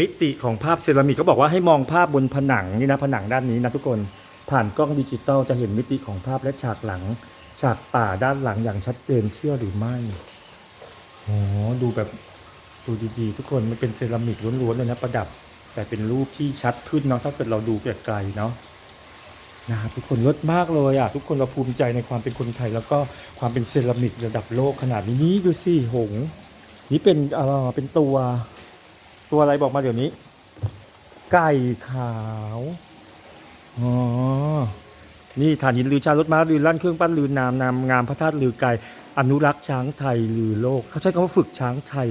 มิติของภาพเซรามิกเขาบอกว่าให้มองภาพบนผนังนี่นะผนังด้านนี้นะทุกคนผ่านกล้องดิจิตอลจะเห็นมิติของภาพและฉากหลัง ฉากป่าด้านหลังอย่างชัดเจนเชื่อหรือไม่โอ้ดูแบบดูดีๆ ทุกคนมันเป็นเซรามิกล้วนๆเลยนะประดับ แต่เป็นรูปที่ชัดขึ้นเนาะถ้าเกิดเราดูไกลๆเนาะนะครับทุกคนลิศมากเลยอะทุกคนเราภูมิใจในความเป็นคนไทย แล้วก็ความเป็นเซรามิกระดับโลกขนาดนี้นี่ดูสิหง นี่เป็นเอ่อเป็นตัว ตัวอะไรบอกมาเดี๋ยวนี้ ไก่ขาวอ๋อนี่ฐานหินลือชารถม้าลือลั่นเครื่องปั้นลือนามนามงามพระธาตุลือไก่อนุรักษ์ช้างไทยลือโลก เขาใช้คำว่าฝึกช้างไทย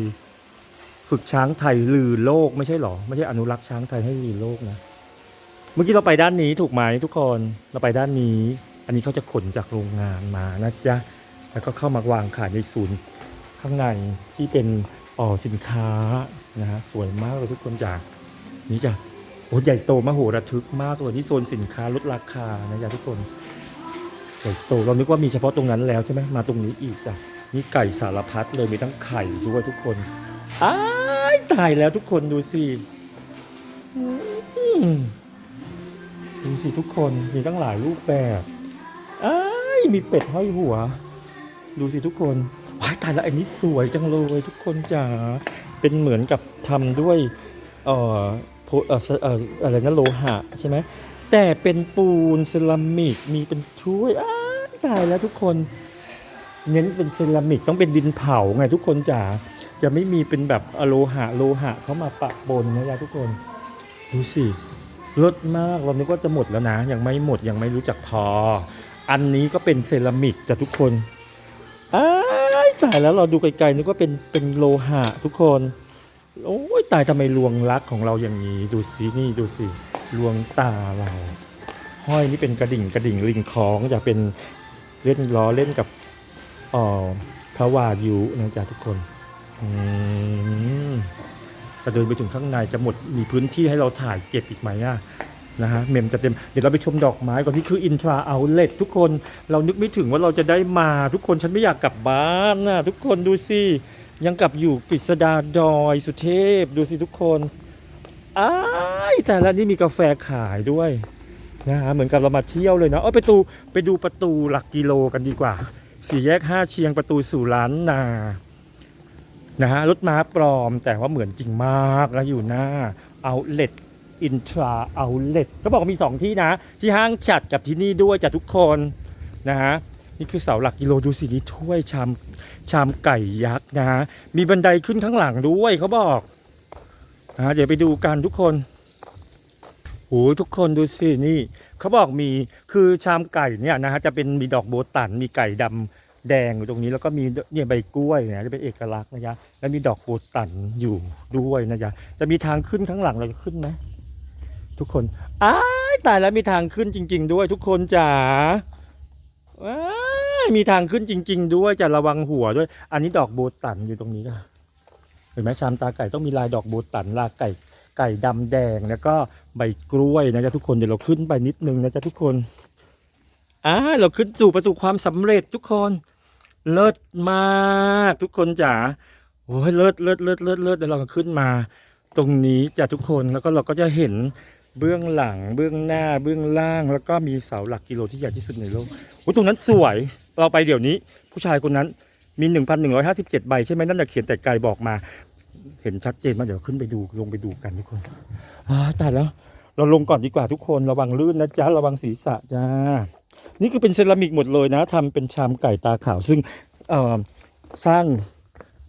ฝึกช้างไทยลือโลกไม่ใช่หรอไม่ใช่อนุรักษ์ช้างไทยให้ลือโลกนะเมื่อกี้เราไปด้านนี้ถูกไหมทุกคนเราไปด้านนี้ อันนี้เขาจะขนจากโรงงานมานะจ๊ะแล้วก็เข้ามาวางขายในศูนย์ข้างในที่เป็น อ๋อสินค้านะฮะสวยมากเลยทุกคนจ้ะนี่จ้ะโอ้ใหญ่โตมโหระทึกมากเลยที่โซนสินค้าลดราคานะจ๊ะทุกคนใหญ่โตเรานึกว่ามีเฉพาะตรงนั้นแล้วใช่ไหมมาตรงนี้อีกจ้ะนี่ไก่สารพัดเลยมีทั้งไข่ด้วยทุกคนอ้ายตายแล้วทุกคนดูสิดูสิทุกคนมีตั้งหลายรูปแบบอ้ายมีเป็ดห้อยหัว ดูสิทุกคน ว้ายตายแล้วอันนี้สวยจังเลยทุกคนจ๋า เป็นเหมือนกับทำด้วยเอ่อพเอ่อเอ่ออะไรนะโลหะใช่ไหม แต่เป็นปูนเซรามิกมีเป็นถ้วยอ้าตายแล้วทุกคนเน้นเป็นเซรามิกต้องเป็นดินเผาไงทุกคนจ๋าจะไม่มีเป็นแบบอโลหะโลหะเข้ามาปะปนนะยะทุกคนดูสิลดมากเรานึกว่าจะหมดแล้วนะ ยังไม่หมดยังไม่รู้จักพอ อันนี้ก็เป็นเซรามิกจ้ะทุกคน ตายแล้วเราดูไกลๆนึกว่าเป็นเป็นโลหะทุกคน โอ้ยตายทำไมลวงรักของเราอย่างนี้ ดูสินี่ดูสิลวงตาเรา ห้อยนี่เป็นกระดิ่งกระดิ่งลิงคล้องจะเป็นเล่นล้อเล่นกับอ่อพระวายุนะจ๊ะทุกคนอืมจะเดินไปถึงข้างในจะหมดมีพื้นที่ให้เราถ่ายเก็บอีกไหมอะ นะฮะเมมจะเต็มเดี๋ยวเราไปชมดอกไม้ก่อนนี่คืออินทราเอาเล t ทุกคนเรานึกไม่ถึงว่าเราจะได้มาทุกคนฉันไม่อยากกลับบ้านนะทุกคนดูสิยังกลับอยู่กฤษดาดอยสุเทพดูสิทุกคนอ้ายแต่ละนี่มีกาแฟขายด้วยนะฮะเหมือนกับเรามาเที่ยวเลยนะเออไปดูไปดูประตูหลักกิโลกันดีกว่าสี่แยกห้าเชียงประตูสู่ล้านนานะฮะรถม้าปลอมแต่ว่าเหมือนจริงมากแล้วอยู่หน้าเอาเล t อินทราเอาเล t เขาบอกว่ามี 2 ที่นะ ที่ห้างจัดกับที่นี่ด้วยจัดทุกคนนะฮะนี่คือเสาหลักกิโลดูสินี่ถ้วยชามชามไก่ยักษ์นะฮะมีบันไดขึ้นข้างหลังด้วยเขาบอกนะฮะเดี๋ยวไปดูกันทุกคนโอ้ทุกคนดูสินี่เขาบอกมีคือชามไก่เนี่ยนะฮะจะเป็นมีดอกโบตันมีไก่ดำแดงอยู่ตรงนี้แล้วก็มีเนี่ยใบกล้วยเนี่ยจะเป็นเอกลักษณ์นะจ๊ะแล้วมีดอกโบตันอยู่ด้วยนะจ๊ะจะมีทางขึ้นข้างหลังเราจะขึ้นไหม ทุกคนอ้ายตายแล้วมีทางขึ้นจริง ๆ ด้วยทุกคนจ๋าอ้ามีทางขึ้นจริง ๆ ด้วยจะระวังหัวด้วย อันนี้ดอกโบตันอยู่ตรงนี้นะเห็นไหมชามตาไก่ต้องมีลายดอกโบตันลายไก่ไก่ดำแดงแล้วก็ใบกล้วยนะจ๊ะทุกคนเดี๋ยวเราขึ้นไปนิดนึงนะจ๊ะทุกคนอ่าเราขึ้นสู่ประตูความสำเร็จทุกคน เลิศมากทุกคนจ๋าโอ้ยเลิศเลิศเลิศเลิศเลิศเดี๋ยวเราก็ขึ้นมา ตรงนี้จ้ะทุกคนแล้วก็เราก็จะเห็น เบื้องหลังเบื้องหน้าเบื้องล่าง แล้วก็มีเสาหลักกิโลที่ใหญ่ที่สุดในโลกโอ้ตรงนั้นสวยเราไปเดี๋ยวนี้ ผู้ชายคนนั้นมี 1,157 ใบใช่ไหมนั่นน่ะเขียนแต่ไกลบอกมา เห็นชัดเจนมากเดี๋ยวขึ้นไปดูลงไปดูกันทุกคนอ่าตายแล้วเราลงก่อนดีกว่าทุกคนระวังลื่นนะจ๊ะระวังศีรษะจ้า นี่คือเป็นเซรามิกหมดเลยนะทำเป็นชามไก่ตาขาวซึ่งเอ่อสร้าง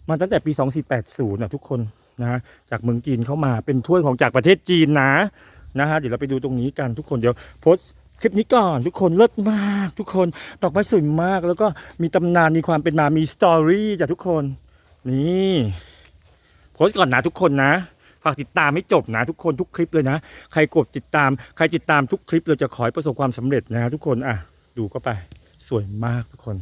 มาตั้งแต่ปี 2480นะทุกคนนะจากเมืองจีนเข้ามาเป็นถ้วยของจากประเทศจีนนะ นะฮะเดี๋ยวเราไปดูตรงนี้กันทุกคนเดี๋ยวโพสคลิปนี้ก่อนทุกคนเลิศมาก ทุกคนดอกไม้สวยมาก แล้วก็มีตำนานมีความเป็นมามีสตอรี่จากทุกคนนี่โพสก่อนนะทุกคนนะฝากติดตามไม่จบนะทุกคนทุกคลิปเลยนะ ใครกดติดตาม ใครติดตามทุกคลิปเราจะขอให้ประสบความสำเร็จนะทุกคนอะดูก็ไปสวยมากทุกคน